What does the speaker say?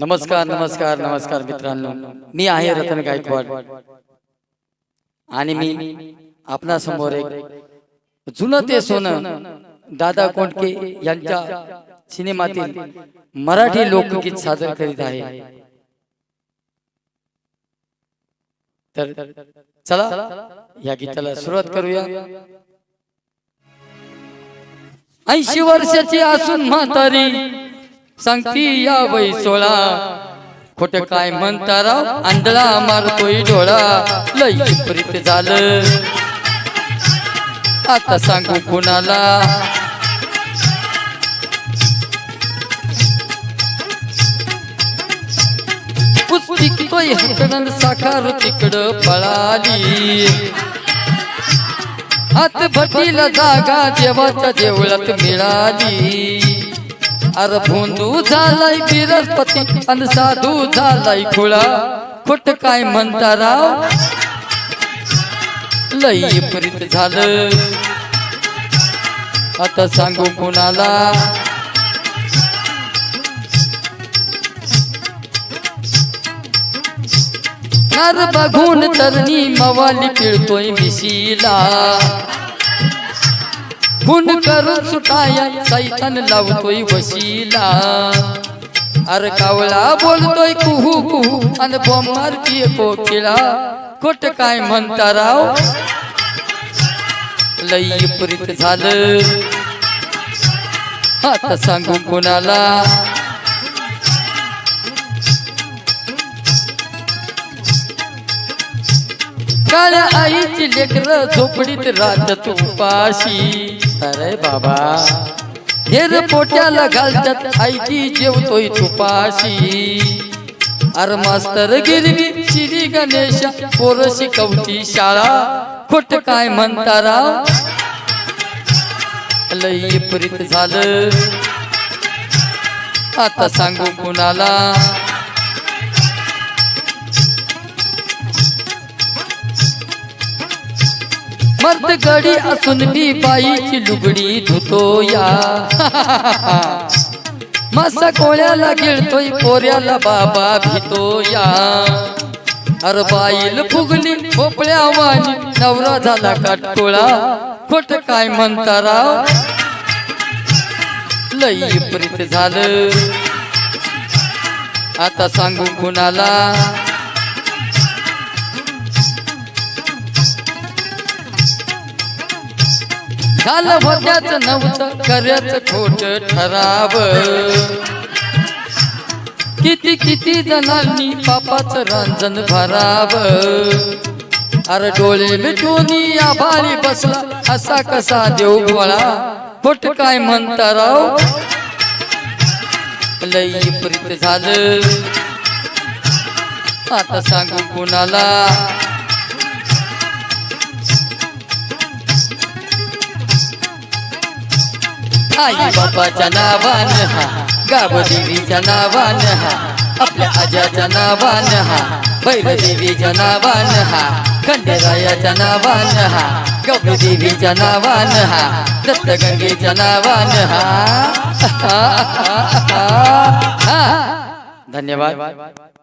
नमस्कार नमस्कार नमस्कार मित्रांनो. मी आहे रतन गायकवाड. आणि मी आपणा समोर एक जुनं ते सोनं दादा कोंडके यांच्या सिनेमातील मराठी लोकगीत सादर करीत आहे. तर चला या गीताला सुरुवात करूया. ऐंशी वर्षाची असून म्हातारी सांगती या वै सोळा खोट काय म्हणता राव? आंधळा मारतोय डोळा। लय विपरीत झालं। आता सांगू कुणाला? पुस्तिकतोय हकडन साकार तिकडं पळाली। हात भटीला जागा देवाच्या देवळात मिळाली। अर भोंदू झालाय बिरस्पती अन साधू झालाय खुळा. खोट काय म्हणता राव? लई प्रीत झालं. आता सांगू कुणाला? नर बघून तरणी मवाली पिळतोय मिशीला. खून करून सुटाया सैतान लावतोय वशीला. अरे कावळा बोलतोय कुहू कुहू आणि बोमार की कोकिळा. खोट काय म्हणता राव? लई विपरीत झालं. आता सांगू कोणाला? काळ्या आईची लेकर झोपडीत राहत उपाशी. अरे बाबा हेर पोट्याला घालतात आईची जेवतोय तुपाशी अरे मास्तर गिरवी श्री गणेश पोर शिकवती शाळा खोट काय म्हणता राव? लई प्रीत झालं. आता सांगू कुणाला? मर्द गडी असून मी बाईची लुगडी धुतो या मासा कोळ्याला गिळतोय पोऱ्याला बाबा भितो या अरे बाईल फुगली खोपळ्या वाणी नवरा झाला काटोळा. खोट काय म्हणता राव? लई विपरीत झालं. आता सांगू कुणाला? झालं होत्याच नव्हतं खऱ्याच खोट ठराव. किती किती जणांनी पापाचं रांजण भराव. अरे डोळे मिटून या भारी बसला असा कसा देऊ गोळा खोट काय म्हणता राव? लई प्रीत झालं. आता सांगू कुणाला? आई बापाच्या नावान हा गावदेवीच्या नावान हा आपल्या आजाच्या नावान हा भैरदेवीच्या नावान हा खंडेरायाच्या नावान हा गौरीदेवीच्या नावान हा दत्तगंगेच्या नावान हा. धन्यवाद.